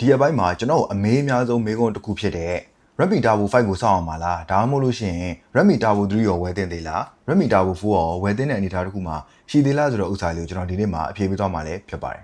ဒီအပိုင်းမှာကျွန်တော်အမေးအများဆုံးမေးခွန်းတစ်ခုဖြစ်တဲ့ Redmi Turbo 5ကိုစောင့်အောင်ပါလားဒါမှမဟုတ်လို့ရှိရင် Redmi Turbo 3ရောဝယ်သင့်သေးလား Redmi Turbo 4ရောဝယ်သင့်တဲ့အနေအထားတစ်ခုမှာရှိသေးလားဆိုတော့ဥစ္စာလေးကိုကျွန်တော်ဒီနေ့မှာအဖြေပေးသွားမှာလည်းဖြစ်ပါတယ်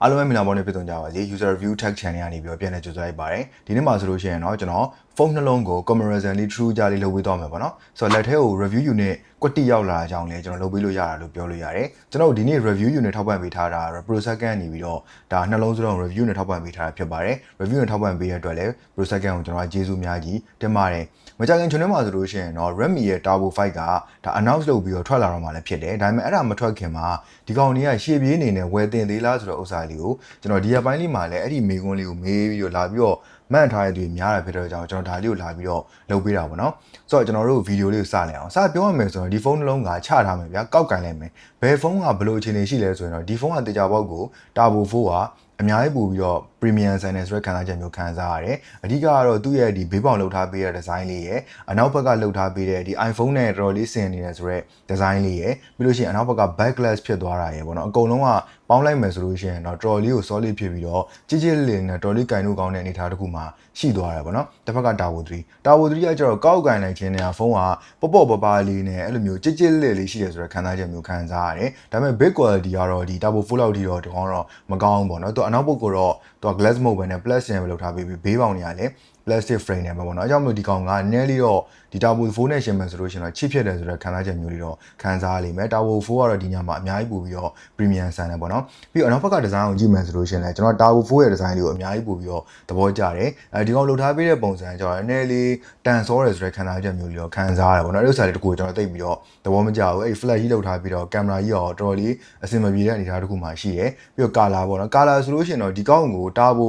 အားလုံးပဲမင်္ဂလာပါနဲ့ပြည့်စုံကြပါစေ user review tech channel ကနေပြီးတော့ပြန်လည်ကြိုဆိုလိုက်ပါတယ်ဒီနေ့မှာဆိုလို့ရှိရင်တော့ကျွန်တော်ဖုန်းနှလုံးကို comparison လေး true ကြလေးလုပ်ပေးသွားမယ်ပေါ့နော်ဆိုတော့လက်ထဲကို review unit ကွက်တိရောက်လာတဲ့အကြောင်းလေးကျွန်တော်လုပ်ပေးလို့ရတာလို့ပြောလို့ရတယ်ကျွန်တော်ဒီနေ့ review unit ထောက်ပံ့ပေးထားတာကတော့ process ကနေပြီးတော့ဒါနှလုံးစလုံး review နဲ့ထောက်ပံ့ပေးထားတာဖြစ်ပါတယ် review နဲ့ထောက်ပံ့ပေးတဲ့အတွက်လည်း process ကိုကျွန်တော်ကျေးဇူးအများကြီးတင်ပါတယ်မကြခင်ကျွန်တော်မှာဆိုလို့ရှိရင်တော့ Redmi ရဲ့ Turbo 5ကဒါ announce လုပ်ပြီးတော့ထွက်လာတော့မှလည်းဖြစ်တယ်ဒါပေမဲ့အဲ့ဒါမထွက်ခင်မှာဒီကောင်တွေကရှေ့ပြေးနေနဲ့ဝယ်တင်သေးလားဆိုတော့ဥစ္စာလေးကိုကျွန်တော်ဒီရက်ပိုင်းလေးမှာလည်းအဲ့ဒီမေကွန်းလေးကိုမေးပြီးတော့လာပြီးတော့ မှန်ထားတဲ့သူများတာဖြစ်တဲ့ကြောင့်ကျွန်တော်ဒါလေးကိုလာပြီးတော့လုပ်ပေးတာပေါ့နော်ဆိုတော့ကျွန်တော်တို့ဗီဒီယိုလေးကိုစလိုက်အောင်စပြောရမယ်ဆိုတော့ဒီဖုန်းနှလုံးကချထားမယ်ဗျာကောက်ကင်လိုက်မယ်ဘယ်ဖုန်းကဘယ်လိုအခြေအနေရှိလဲဆိုရင်တော့ဒီဖုန်းကတေချာပေါက်ကို Turbo 4ကအများကြီးပို့ပြီးတော့ premium ဆန်တယ်ဆိုတဲ့ခံစားချက်မျိုးခံစားရတယ်အဓိကကတော့သူ့ရဲ့ဒီဘေးပေါင်လှုပ်ထားပေးတဲ့ဒီဇိုင်းလေးရယ်အနောက်ဘက်ကလှုပ်ထားပေးတဲ့ဒီ iPhone နဲ့တော်တော်လေးဆင်နေတယ်ဆိုတော့ဒီဇိုင်းလေးရယ်ပြီးလို့ရှိရင်အနောက်ဘက်က back glass ဖြစ်သွားတာရယ်ပေါ့နော်အကုန်လုံးကပေါင်းလိုက်မယ်ဆိုလို့ရှိရင်တော့တော်တော်လေးကို solid ဖြစ်ပြီးတော့ကြီးကြီးလေးလေးနဲ့တော်တော်လေးကင်လို့ကောင်းတဲ့အနေအထားတစ်ခုမှရှိသွားတယ်ပေါ့နော်တစ်ဖက်က Turbo 3 Turbo 3ကကျတော့ကောက်ကင်လိုက်ခြင်းနဲ့ဖုန်းကပေါ့ပေါ့ပပလေးနဲ့အဲ့လိုမျိုးကြီးကြီးလေးလေးရှိတယ်ဆိုတဲ့ခံစားချက်မျိုးခံစားရတယ်ဒါပေမဲ့ big quality ကတော့ဒီ Turbo 4လောက်ထိတော့ဒီကောင်တော့မကောင်းဘူးပေါ့နော်သူအနောက်ဘက်ကတော့သူက glass မဟုတ်ဘဲနဲ့ plastic နဲ့ပဲလုပ်ထားပြီးဘေးပေါင်တွေကလည်း plastic frame နဲ့ပဲပေါ့နော်အဲကြောင့်မလို့ဒီကောင်ကနည်းလေးတော့ဒီ Turbo 4နဲ့ရှင်မယ်ဆိုလို့ရှင်တော့ချစ်ဖြစ်တယ်ဆိုတဲ့ခံစားချက်မျိုးလေးတော့ခံစားရလိမ့်မယ် Turbo 4ကတော့ဒီညမှာအများကြီးပို့ပြီးတော့ premium ဆန်တယ်ပေါ့နော်ပြီးတော့နောက်ဘက်က design ကိုကြည့်မယ်ဆိုလို့ရှင်လည်းကျွန်တော် Turbo 4ရဲ့ design လေးကိုအများကြီးပို့ပြီးတော့သဘောကျတယ်အဲဒီကောင်လှုပ်ထားပေးတဲ့ပုံစံကျတော့နည်းလေးတန်ဆောတယ်ဆိုတဲ့ခံစားချက်မျိုးလေးတော့ခံစားရတယ်ပေါ့နော်အဲ့ဒီဥစ္စာလေးတကူကျွန်တော်သိပြီးတော့သဘောမကျဘူးအဲ့ flash ကြီးလှုပ်ထားပြီးတော့ကင်မရာကြီးရောတော်တော်လေးအဆင်မပြေတဲ့အနေအထားတစ်ခုမှရှိတယ်ပြီးတော့ color ပေါ့နော် color ဆိုလို့ရှင်တော့ဒီကောင်ကို Turbo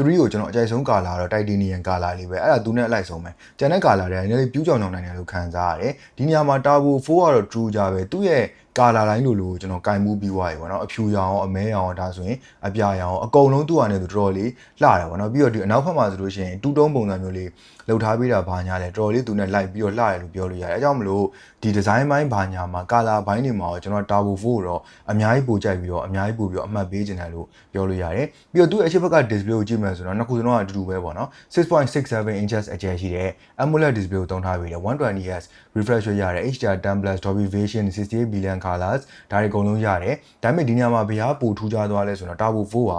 3ကိုကျွန်တော်အကြိုက်ဆုံးကာလာတော့ titanium ကာလာလေးပဲအဲ့ဒါသူနဲ့အလိုက်ဆုံးပဲကျန်တဲ့ကာလာတွေကနည်းနည်းပြူးကြောင်ကြောင်နိုင်တယ်လို့ခံစားရတယ်ဒီနေရာမှာ Turbo 4ကတော့ true ကြပဲသူ့ရဲ့ကာလာတိုင်းလိုလိုကျွန်တော်ကင်မှုပြီးွားရေပေါ့နော်အဖြူရောင်အမဲရောင်ဒါဆိုရင်အပြာရောင်အကုန်လုံးသူ့ဟာနဲ့သူတော်တော်လေးလှတယ်ပေါ့နော်ပြီးတော့ဒီအနောက်ဘက်မှာဆိုလို့ရှိရင်တူတုံးပုံစံမျိုးလေးလှုပ်ထားပေးတာဘာညာလဲတော်တော်လေးသူနဲ့လိုက်ပြီးတော့လှတယ်လို့ပြောလို့ရတယ်အဲကြောင့်မလို့ဒီဒီဇိုင်းပိုင်းဘာညာမှာကာလာဘိုင်းတွေမှာကျွန်တော် Turbo 4ကိုတော့အများကြီးပိုကြိုက်ပြီးတော့အများကြီးပိုပြီးတော့အမှတ်ပေးခြင်းတယ်လို့ပြောလို့ရတယ်ပြီးတော့သူ့အရှိဘက်က display ကိုကြည့်မယ်ဆိုတော့နှစ်ခုစလုံးကအတူတူပဲပေါ့နော်6.67 inches အကျယ်ရှိတဲ့ AMOLED display ကိုသုံးထားပြီးတယ် 120Hz refresh rate ရတယ် HDR10 plus Dolby Vision 68 billion colors ဒါတွေအကုန်လုံးရတယ်ဒါပေမဲ့ဒီညမှာဘယ်ဟာပိုထူးခြားသွားလဲဆိုတော့ Turbo 4က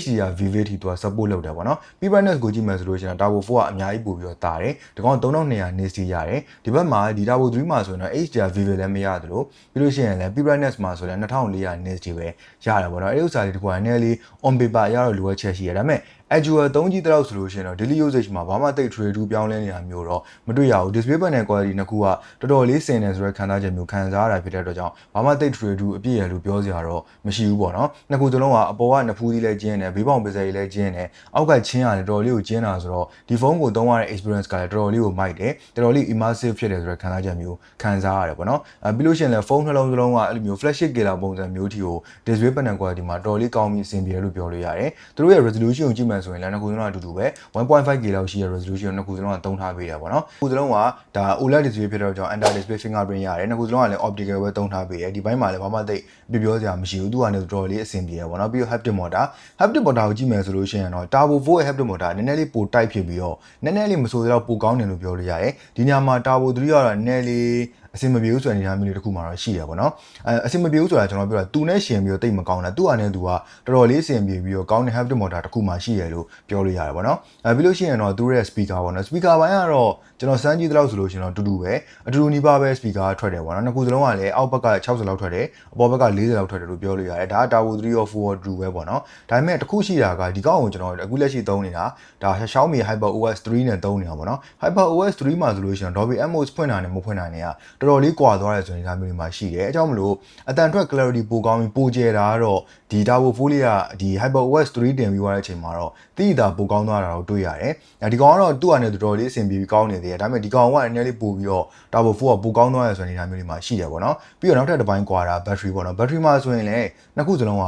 HDR Vivid ထိသူက support လုပ်တယ်ပေါ့နော် P brightness ကိုကြည့်မယ်ဆိုလို့ရှိရင် Turbo 4ကအများကြီးပိုပြီးတော့တာတယ်ဒီကောင်3200 nits ရတယ်ဒီဘက်မှာဒီ Turbo 3မှာဆိုရင်တော့ HDR Vivid လည်းမရသလိုပြီးလို့ရှိရင်လည်း P brightness မှာဆိုရင်2400 nits တွေပဲရတယ်ပေါ့နော်အဲ့ဒီဥစ္စာတွေတခုကနည်းနည်းလေး on paper ရတော့လိုအပ်ချက်ရှိရတယ်ဒါပေမဲ့ Azure 3ကြီးတောက်ဆိုလို့ရှိရင်တော့ daily usage မှာဘာမှတိတ် trade 2ပြောင်းလဲနေတာမျိုးတော့မတွေ့ရဘူး display panel quality နှစ်ခုကတော်တော်လေးစင်တယ်ဆိုတဲ့ခံစားချက်မျိုးခံစားရတာဖြစ်တဲ့အတွက်ကြောင့်ဘာမှတိတ် trade 2အပြည့်ရလို့ပြောစရာတော့မရှိဘူးပေါ့နော်နှစ်ခုစလုံးကအပေါ်ကနှစ်ဖူးသီးလည်းကျင်းတယ်ဘေးပေါင်ပစယ်ကြီးလည်းကျင်းတယ်အောက်ကချင်းရတယ်တော်တော်လေးကိုကျင်းတာဆိုတော့ဒီဖုန်းကိုသုံးရတဲ့ experience ကလည်းတော်တော်လေးကိုမိုက်တယ်တော်တော်လေး immersive ဖြစ်တယ်ဆိုတဲ့ခံစားချက်မျိုးခံစားရတယ်ပေါ့နော်အဲပြီးလို့ရှိရင်လည်းဖုန်းနှလုံးစလုံးကအဲ့လိုမျိုး flagship killer ပုံစံမျိုးတီကို display panel quality မှာတော်တော်လေးကောင်းပြီးအဆင်ပြေတယ်လို့ပြောလို့ရတယ်သူတို့ရဲ့ resolution ကိုကြည့်မှဆိုရင်လည်းနှစ်ခုစလုံးကအတူတူပဲ 1.5K လောက်ရှိတဲ့ resolution နှစ်ခုစလုံးကသုံးထားပေးတာပေါ့နော်ခုစလုံးကဒါ OLED display ဖြစ်တော့ကြောင့် under display fingerprint ရတယ်နှစ်ခုစလုံးကလည်း optical ပဲသုံးထားပေးတယ်ဒီဘက်မှာလည်းဘာမှသိပြပြောစရာမရှိဘူးသူကလည်းတော်တော်လေးအဆင်ပြေတယ်ပေါ့နော်ပြီးတော့ haptic motor haptic motor ကိုကြည့်မယ်ဆိုလို့ရှိရင်တော့ turbo 4ရဲ့ haptic motor နည်းနည်းလေးပိုတိုက်ဖြစ်ပြီးတော့နည်းနည်းလေးမဆိုးတော့ပိုကောင်းတယ်လို့ပြောလို့ရတယ်ဒီညမှာ turbo 3ကတော့နည်းနည်းလေး အဆင်မပြေဘူးဆိုတဲ့အနေအထားမျိုးလေးတစ်ခုမှတော့ရှိရပါတော့။အဲအဆင်မပြေဘူးဆိုတာကျွန်တော်ပြောတာသူနဲ့ရှင်ပြီးတော့တိတ်မကောင်းတာသူ့အနေနဲ့သူကတော်တော်လေးအဆင်ပြေပြီးတော့ကောင်းတဲ့ haptic motor တစ်ခုမှရှိရလို့ပြောလို့ရတယ်ပေါ့နော်။အဲပြီးလို့ရှိရင်တော့သူရဲ့ speaker ပေါ့နော် speaker ဘိုင်းကတော့ ကျွန်တော်စမ်းကြည့်တဲ့လောက်ဆိုလို့ရှိရင်တော့တူတူပဲအတူတူနီးပါးပဲ speaker ထွက်တယ်ပေါ့နော်။နှစ်ခုစလုံးကလည်းအောက်ဘက်က60လောက်ထွက်တယ်အပေါ်ဘက်က40လောက်ထွက်တယ်လို့ပြောလို့ရတယ်။ဒါက Tower 3 or 4 or 2ပဲပေါ့နော်။ဒါပေမဲ့တစ်ခုရှိတာကဒီကောက်ကိုကျွန်တော်အခုလက်ရှိသုံးနေတာဒါ Xiaomi Hyper OS 3နဲ့သုံးနေတာပေါ့နော်။ Hyper OS 3မှာဆိုလို့ရှိရင် Dolby Atmos ဖွင့်တာနဲ့မဖွင့်တာနဲ့ကတော်တော်လေးကွာသွားတယ်ဆိုရင်ဒါမျိုးတွေမှာရှိတယ်။အဲကြောင့်မလို့အတန်ထွက် clarity ပိုကောင်းပြီးပိုကျယ်တာကတော့ဒီ Tower 4လေးကဒီ Hyper OS 3တင်ပြီးသွားတဲ့အချိန်မှာတော့တိတိတာပိုကောင်းသွားတာတော့တွေ့ရတယ်။အဲဒီကောင်ကတော့သူ့အနေနဲ့တော်တော်လေးအဆင်ပြေပြီးကောင်းနေသေးတယ်။ဒါပေမဲ့ဒီကောင်ကအနေနဲ့လေးပိုပြီးတော့ Tower 4ကပိုကောင်းသွားတယ်ဆိုတဲ့အနေအထားမျိုးတွေမှာရှိတယ်ပေါ့နော်။ပြီးတော့နောက်ထပ်တစ်ပိုင်းကွာတာ battery ပေါ့နော်။ battery မှာဆိုရင်လည်းနှစ်ခုစလုံးက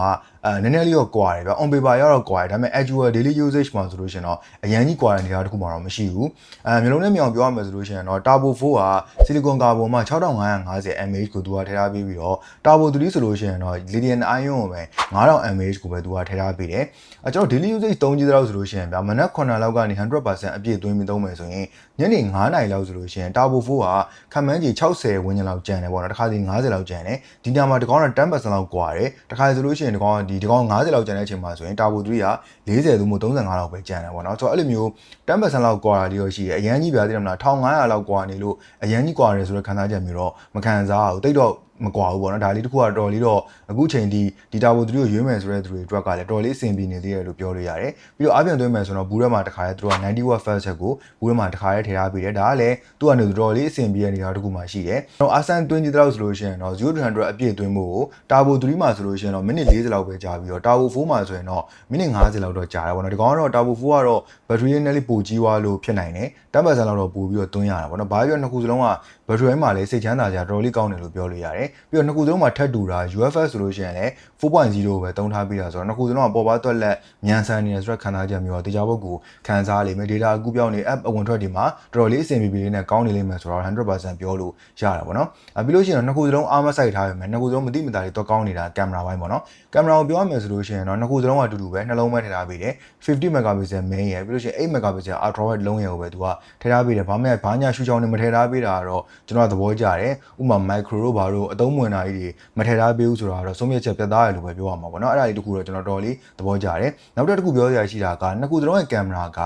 အဲနည်းနည်းလေးတော့ကွာတယ်ဗျ on paper ရောက်တော့ကွာတယ်ဒါပေမဲ့ actual daily usage မှာဆိုလို့ရှိရင်တော့အရင်ကြီးကွာတဲ့နေရာတစ်ခုမှတော့မရှိဘူးအဲမျိုးလုံးနဲ့မြောင်ပြောရမယ်ဆိုလို့ရှိရင်တော့ Turbo 4က silicon carbon မှာ6550 mAh ကိုသူကထည့်ထားပြီးပြီးတော့ Turbo 3ဆိုလို့ရှိရင်တော့ lithium ion ကိုပဲ9000 mAh ကိုပဲသူကထည့်ထားပြီးတယ်အဲကျွန်တော် daily usage သုံးကြည့်တော့ဆိုလို့ရှိရင်ဗျမနက်9လောက်ကနေ100%အပြည့်သွင်းပြီးသုံးမယ်ဆိုရင်ညနေ9နာရီလောက်ဆိုလို့ရှိရင် Turbo 4ကခံမှန်းကြီး60ဝန်းကျင်လောက်ကျန်တယ်ပေါ့နော်တစ်ခါစီ90လောက်ကျန်တယ်ဒီညမှာဒီကောင်က10%လောက်ကွာတယ်တစ်ခါဆိုလို့ရှိရင်ဒီကောင်ကဒီဒီကောင်90လောက်ကျန်တဲ့အချိန်မှာဆိုရင် Turbo 3က40သို့မဟုတ်35လောက်ပဲကျန်တယ်ပေါ့နော်ဆိုတော့အဲ့လိုမျိုး10%လောက်ကွာတာလေးတော့ရှိတယ်အရန်ကြီးပြသိတယ်မလား1500လောက်ကွာနေလို့အရန်ကြီးကွာတယ်ဆိုတော့ခံစားချက်မျိုးတော့မခံစားဘူးတိတ်တော့ မကွာဘူးပေါ့နော်ဒါလေးတစ်ခုကတော်တော်လေးတော့အခုချိန်ဒီဒီတာဘို3ကိုရွေးမယ်ဆိုတဲ့သူတွေအတွက်ကလည်းတော်တော်လေးအဆင်ပြေနေသေးတယ်လို့ပြောလို့ရတယ်ပြီးတော့အပြင်သွင်းမယ်ဆိုတော့ဘူးထဲမှာတစ်ခါရဲသူက90 watt fast check ကိုဘူးထဲမှာတစ်ခါရဲထည့်ထားပေးတယ်ဒါကလည်းသူကနေတော်တော်လေးအဆင်ပြေတဲ့နေရာတစ်ခုမှရှိတယ်တော့အာဆန်တွင်းကြည့်တော့ဆိုလို့ရှိရင်တော့0 100အပြည့်သွင်းဖို့ကိုတာဘို3မှာဆိုလို့ရှိရင်တော့မိနစ်40လောက်ပဲကြာပြီးတော့တာဘို4မှာဆိုရင်တော့မိနစ်50လောက်တော့ကြာတယ်ပေါ့နော်ဒီကောင်ကတော့တာဘို4ကတော့ဘက်ထရီနဲ့လေးပိုကြီးသွားလို့ဖြစ်နိုင်တယ်10%လောက်တော့ပို့ပြီးတော့သွင်းရတာပေါ့နော်ဘာပြောနှစ်ခုစလုံးကဘက်ထရီမှာလည်းစိတ်ချမ်းသာကြတော်တော်လေးကောင်းတယ်လို့ပြောလို့ရတယ်ပြီးတော့နှစ်ခုစလုံးမှာထပ်တူတာ UFS ဆိုလို့ရှိရင်လည်း4.0ပဲတုံးထားပြီးတာဆိုတော့နှစ်ခုစလုံးကပေါ်ပါသွက်လက်မြန်ဆန်နေတယ်ဆိုတော့ခံစားချက်မျိုးတော့တရားပုတ်ကိုခံစားလိမ့်မယ် data အကူပြောင်းနေ app အဝင်ထွက်တွေမှာတော်တော်လေးအဆင်ပြေပြေလေးနဲ့ကောင်းနေလိမ့်မယ်ဆိုတော့100%ပြောလို့ရတာပေါ့နော်အပြီးလို့ရှိရင်တော့နှစ်ခုစလုံးအားမဆိုင်ထားရမယ်နှစ်ခုစလုံးမတိမတာတွေတော့ကောင်းနေတာကင်မရာပိုင်းပေါ့နော်ကင်မရာကိုပြောရမယ်ဆိုလို့ရှိရင်တော့နှစ်ခုစလုံးကအတူတူပဲနှလုံးပဲထည့်ထားပေးတယ်50 megapixel main ရယ်ပြီးလို့ရှိရင်8 megapixel ultra wide လုံးရယ်ကိုပဲသူကထည့်ထားပေးတယ်ဘာမှဘာညာရှူချောင်းတွေမထည့်ထားပေးတာကတော့ကျွန်တော်ကသဘောကျတယ်ဥပမာ micro တို့ဘာတို့အသုံးဝင်တာကြီးတွေမထည့်ထားပေးဘူးဆိုတော့တော့ဆုံးဖြတ်ချက်ပြတ်သားရလို့ပဲပြောရမှာပေါ့နော်အဲ့ဒါလေးတခုတော့ကျွန်တော်တော်လေးသဘောကျတယ်နောက်တစ်ခုပြောရရှိတာကနှစ်ခုစလုံးရဲ့ကင်မရာက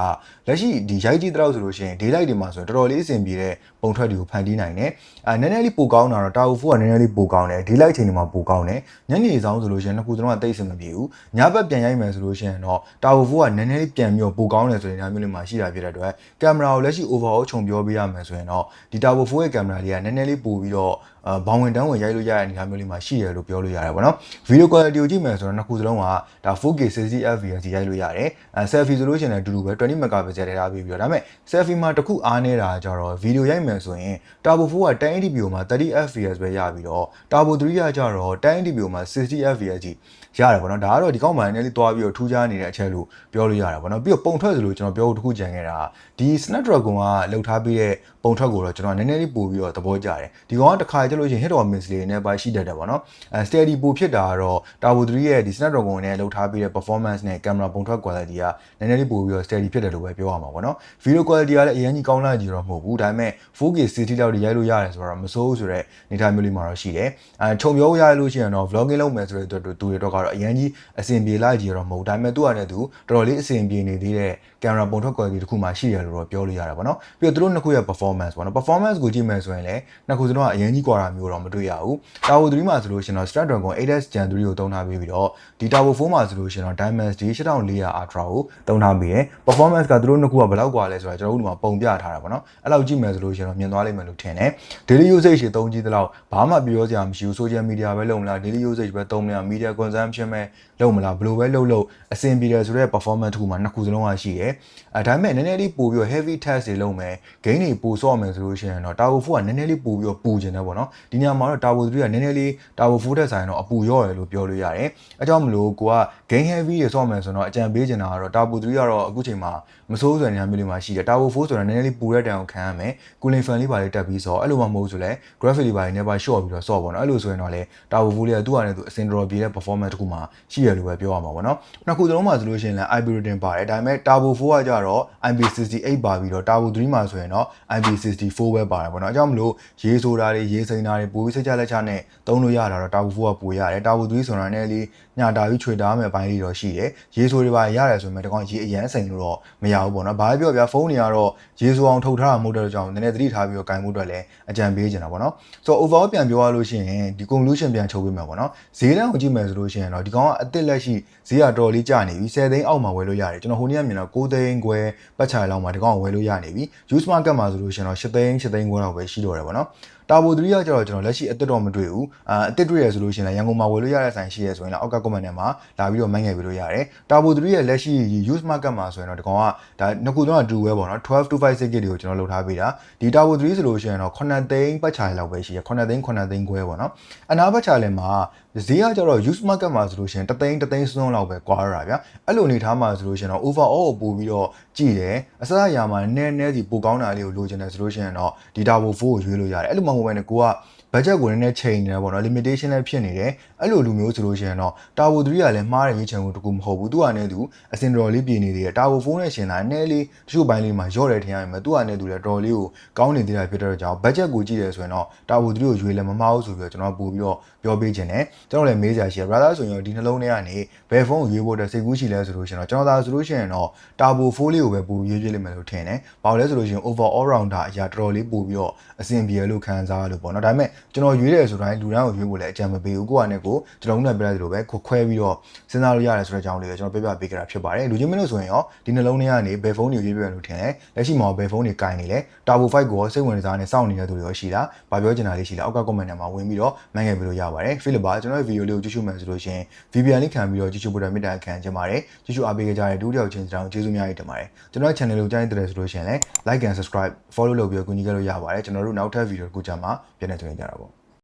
လက်ရှိဒီရိုက်ကြည့်တော့ဆိုလို့ရှိရင် daylight တွေမှာဆိုရင်တော်တော်လေးအဆင်ပြေတဲ့ပုံထွက်တွေကိုဖန်တီးနိုင်တယ်အဲနည်းနည်းလေးပိုကောင်းတာတော့တာဝူ4ကနည်းနည်းလေးပိုကောင်းတယ် daylight ချိန်တွေမှာပိုကောင်းတယ်ညနေဆောင်ဆိုလို့ရှိရင်နှစ်ခုစလုံးကတိတ်စင်မပြေဘူးညဘက်ပြန်ရိုက်မယ်ဆိုလို့ရှိရင်တော့တာဝူ4ကနည်းနည်းလေးပြန်ပြီးတော့ပိုကောင်းတယ်ဆိုရင်ဒါမျိုးလေးမှာရှိတာဖြစ်တဲ့အတွက်ကင်မရာကိုလက်ရှိ overall ခြုံပြောပေးရမယ်ဆိုရင်တော့ဒီတာဝူ4ရဲ့ကင်မရာလေးကနည်းနည်းလေးပိုပြီးတော့အာဘောင်ဝင်တန်းဝင်ရိုက်လို့ရတဲ့အနေအထားမျိုးလေးမှာရှိတယ်လို့ပြောလို့ရတယ်ပေါ့နော်ဗီဒီယို quality ကိုကြည့်မယ်ဆိုတော့နှစ်ခုစလုံးကဒါ 4K 60 fps ရိုက်လို့ရတယ်အဲ selfie ဆိုလို့ရှိရင်လည်းအတူတူပဲ20 megapixel ထည့်ထားပြီးပြီးတော့ဒါပေမဲ့ selfie မှာတစ်ခုအားနေတာကြတော့ဗီဒီယိုရိုက်မယ်ဆိုရင် Turbo 4က 1080p မှာ30 fps ပဲရပြီးတော့ Turbo 3ကကြတော့ 1080p မှာ60 fps ကြီးရတယ်ပေါ့နော်ဒါကတော့ဒီကောက်မှန်နဲ့လေးတွားပြီးတော့ထူးခြားနေတဲ့အချက်လို့ပြောလို့ရတာပေါ့နော်ပြီးတော့ပုံထွက်ဆိုလို့ကျွန်တော်ပြောဖို့တစ်ခုကြံခဲ့တာဒီ Snapdragon ကလှုပ်ထားပြီးတဲ့ပုံထွက်ကိုတော့ကျွန်တော်နည်းနည်းလေးပို့ပြီးတော့သဘောကျတယ်ဒီကောင်ကတစ်ခါကြလို့ရှိရင် hit or miss လေးနဲ့ပါရှိတတ်တယ်ပေါ့နော်အဲ steady ပို့ဖြစ်တာကတော့ Turbo 3ရဲ့ဒီ Snapdragon နဲ့လှုပ်ထားပြီးတဲ့ performance နဲ့ camera ပုံထွက် quality ကနည်းနည်းလေးပို့ပြီးတော့ steady ဖြစ်တယ်လို့ပဲပြောရမှာပေါ့နော် video quality ကလည်းအရင်ကြီးကောင်းလာကြည့်တော့မဟုတ်ဘူးဒါပေမဲ့ 4K 60လောက်တွေရိုက်လို့ရတယ်ဆိုတော့မစိုးဘူးဆိုတော့အနေထားမျိုးလေးမှာတော့ရှိတယ်အဲခြုံပြောရလို့ရှိရင်တော့ vlogging လုပ်မယ်ဆိုတဲ့အတွက်သူတွေတော့ကတော့အရင်ကြီးအဆင်ပြေလာကြည့်ရတော့မဟုတ်ဒါပေမဲ့သူကလည်းသူတော်တော်လေးအဆင်ပြေနေသေးတဲ့ camera ပုံထွက် quality တစ်ခုမှရှိတယ်လို့တော့ပြောလို့ရတာပေါ့နော်ပြီးတော့သူတို့နှစ်ခုရဲ့ performance ပေါ့နော် performance ကိုကြည့်မယ်ဆိုရင်လည်းနှစ်ခုစလုံးကအရင်ကြီးကွာတာမျိုးတော့မတွေ့ရဘူး Tower 3မှာဆိုလို့ရှိရင်တော့ Snapdragon 8s Gen 3ကိုသုံးထားပြီးပြီးတော့ဒီ Tower 4မှာဆိုလို့ရှိရင်တော့ Dimensity 8400 Ultra ကိုသုံးထားပြီးရယ် performance ကသူတို့နှစ်ခုကဘယ်လောက်ကွာလဲဆိုတာကျွန်တော်တို့ဒီမှာပုံပြထားတာပေါ့နော်အဲ့လောက်ကြည့်မယ်ဆိုလို့ရှိရင်တော့မြင်သွားလိမ့်မယ်လို့ထင်တယ် daily usage တွေသုံးကြည့်သလောက်ဘာမှပြောစရာမရှိဘူး social media ပဲလုပ်မလား daily usage ပဲသုံးမလား media consumption ပဲလုပ်မလားဘယ်လိုပဲလုပ်လို့အဆင်ပြေတယ်ဆိုတော့ performance တစ်ခုမှနှစ်ခုစလုံးကရှိတယ်အဲဒါပေမဲ့နည်းနည်းလေးပို့ပြီးတော့ heavy test တွေလုပ်မယ် gain တွေပို့ဆော့မယ်ဆိုလို့ရှိရင်တော့ Tower 4ကနည်းနည်းလေးပို့ပြီးတော့ပူကျင်တယ်ပေါ့နော်ဒီညမှာတော့ Tower 3ကနည်းနည်းလေး Tower 4ထက်ဆိုင်တော့အပူရော့တယ်လို့ပြောလို့ရတယ်အဲကြောင့်မလို့ကိုက gain heavy တွေဆော့မယ်ဆိုတော့အကြံပေးချင်တာကတော့ Tower 3ကတော့အခုချိန်မှာမစိုးဆိုတဲ့နေရာမျိုးလေးမှာရှိတယ် Tower 4ဆိုတော့နည်းနည်းလေးပူတဲ့တန်ကိုခံရမယ် cooling fan လေးပါလေးတက်ပြီးဆော့အဲ့လိုမှမဟုတ်ဆိုလဲ graphic လေးပါလေးနဲ့ပါ short ပြီးတော့ဆော့ပေါ့နော်အဲ့လိုဆိုရင်တော့လေ Tower 4လေးကသူ့အနေနဲ့သူအစင်တော်ပြေတဲ့ performance တစ်ခုမှရှိရလို့ပဲပြောရမှာပေါ့နော်နှစ်ခုစလုံးမှာဆိုလို့ရှိရင်လည်း IP rating ပါတယ်ဒါပေမဲ့ Turbo 4ကကြတော့ IP68 ပါပြီးတော့ Turbo 3မှာဆိုရင်တော့ IP64 ပဲပါတယ်ပေါ့နော်အကြောင်းမလို့ရေးဆိုတာတွေရေးစိမ်းတာတွေပိုပြီးစိတ်ချလက်ချနဲ့သုံးလို့ရတာတော့ Turbo 4ကပိုရတယ် Turbo 3ဆိုတာနဲ့လေးညတာပြီးချွေတာမယ်ပိုင်းလေးတော့ရှိတယ်ရေးဆိုတွေပါရတယ်ဆိုရင်တကောင်ရေးအရန်စိန်လို့တော့မရဘူးပေါ့နော်ဘာပြောပြဖုန်းတွေကတော့ရေးဆိုအောင်ထုတ်ထားတာမဟုတ်တဲ့ကြောင့်နည်းနည်းသတိထားပြီးတော့ကင်မှုအတွက်လည်းအကြံပေးချင်တာပေါ့နော်ဆိုတော့ overall ပြန်ပြောရလို့ရှိရင်ဒီ conclusion ပြန်ချုပ်ပေးမယ်ပေါ့နော်ဈေးတန်းကိုကြည့်မယ်ဆိုလို့ရှိရင်တော့ဒီကောင်ကအစ်စ်လက်ရှိဈေးကတော်လေးကျနေပြီ10သိန်းအောက်မှာဝယ်လို့ရတယ်ကျွန်တော်ဟိုနေ့ကမြင်တော့9သိန်းခွဲပတ်ချာလောက်မှာဒီကောင်ကဝယ်လို့ရနေပြီ use market မှာဆိုလို့ရှိရင်တော့10သိန်း10သိန်းခွဲလောက်ပဲရှိတော့တယ်ပေါ့နော် တာဘို3ကကျတော့ကျွန်တော်လက်ရှိအစ်စ်တော့မတွေ့ဘူးအာအစ်စ်တွေ့ရဆိုလို့ရှိရင်လည်းရန်ကုန်မှာဝယ်လို့ရတဲ့ဆိုင်ရှိရဆိုရင်လည်းအောက်က comment ထဲမှာလာပြီးတော့မိုင်းငယ်ပေးလို့ရတယ်တာဘို3ရဲ့လက်ရှိ use market မှာဆိုရင်တော့ဒီကောင်ကဒါနှစ်ခုတော့အတူပဲပေါ့နော်12 to 5 gig တွေကိုကျွန်တော်လုပ်ထားပေးတာဒီတာဘို3ဆိုလို့ရှိရင်တော့9သိန်းပတ်ချာလောက်ပဲရှိရ9သိန်း9သိန်းခွဲပေါ့နော်အနာပတ်ချာလည်းမှာဈေးကကျတော့ use market မှာဆိုလို့ရှိရင်တသိန်းတသိန်းစွန်းလောက်ပဲကွာရတာဗျာအဲ့လိုအနေထားမှာဆိုလို့ရှိရင်တော့ overall ကိုပို့ပြီးတော့ကြည့်တယ်အစအရာမှာနည်းနည်းစီပိုကောင်းတာလေးကိုလိုချင်တယ်ဆိုလို့ရှိရင်တော့ data 4ကိုရွေးလို့ရတယ်အဲ့လိုမှမဟုတ်ဘဲနဲ့ကိုက budget ကိုနည်းနည်းချိန်နေတယ်ပေါ့နော် limitation လည်းဖြစ်နေတယ်အဲ့လိုလူမျိုးဆိုလို့ရှိရင်တော့ Tower 3ကလည်းမှားတဲ့ရေးချင်မှုတကူမဟုတ်ဘူးသူကလည်းသူအစင်တော်လေးပြင်နေသေးတယ် Tower 4နဲ့ရှင်တာနည်းလေးတချို့ပိုင်းလေးမှာရော့တယ်ထင်ရမယ်သူကလည်းသူလည်းတော်လေးကိုကောင်းနေသေးတာဖြစ်တဲ့ကြောင့် budget ကိုကြည့်တယ်ဆိုရင်တော့ Tower 3ကိုရွေးလည်းမမှားဘူးဆိုပြီးတော့ကျွန်တော်ပို့ပြီးတော့ပြောပေးခြင်းနဲ့ကျွန်တော်လည်းမေးစရာရှိတယ် brother ဆိုရင်ဒီနှလုံးထဲကနေဘယ်ဖုန်းကိုရွေးဖို့အတွက်စိတ်ကူးရှိလဲဆိုလို့ရှိရင်တော့ကျွန်တော်သာဆိုလို့ရှိရင်တော့ Tower 4လေးကိုပဲပို့ရွေးပြလိမ့်မယ်လို့ထင်တယ်။ဘာလို့လဲဆိုလို့ရှိရင် over all rounder အရာတော်တော်လေးပို့ပြီးတော့အဆင်ပြေလို့ခံစားရလို့ပေါ့နော်။ဒါပေမဲ့ကျွန်တော်ရွေးတယ်ဆိုတိုင်းလူတိုင်းကိုရွေးဖို့လည်းအကြံမပေးဘူး။ကိုယ့်အနေကိုကျွန်တော်တို့နဲ့ပြလိုက်သလိုပဲခွဲပြီးတော့စဉ်းစားလို့ရတယ်ဆိုတဲ့အကြောင်းလေးကိုကျွန်တော်ပြပြပေးကြတာဖြစ်ပါတယ်။လူချင်းမလို့ဆိုရင်ရောဒီနှလုံးထဲကနေဘယ်ဖုန်းကိုရွေးပြရလို့ထင်လဲ။လက်ရှိမှာဘယ်ဖုန်းတွေကင်နေလဲ။ Tower 5ကိုစိတ်ဝင်စားနေစောင့်နေတဲ့သူတွေရောရှိလား။ဘာပြောချင်တာလေးရှိလား။အောက်က comment ထဲမှာဝင်ပြီးတော့မှန်ခဲ့ပြီးလို့ရပါတယ်။ Philip ပါကျွန်တော်ရဲ့ video လေးကိုကြည့်ရှုမယ်ဆိုလို့ရှိရင် VPN လေးခံပြီးတော့ကြည့်ရှုဖို့အတွက်မေတ္တာခံချင်ပါတယ်။ကြည့်ရှုအားပေးကြတဲ့ဒုတိယချင်းစတောင်ကျေးဇူးများကြီးတင်ပါတယ်။ကျွန်တော်ရဲ့ channel ကိုကြိုက်တဲ့ဆိုလို့ရှိရင်လည်း like and subscribe follow လုပ်ပြီးတော့ကူညီခဲ့လို့ရပါတယ်။ကျွန်တော်တို့နောက်ထပ် video တစ်ခုကြမှာပြန်နေတွေ့ကြတာပေါ့။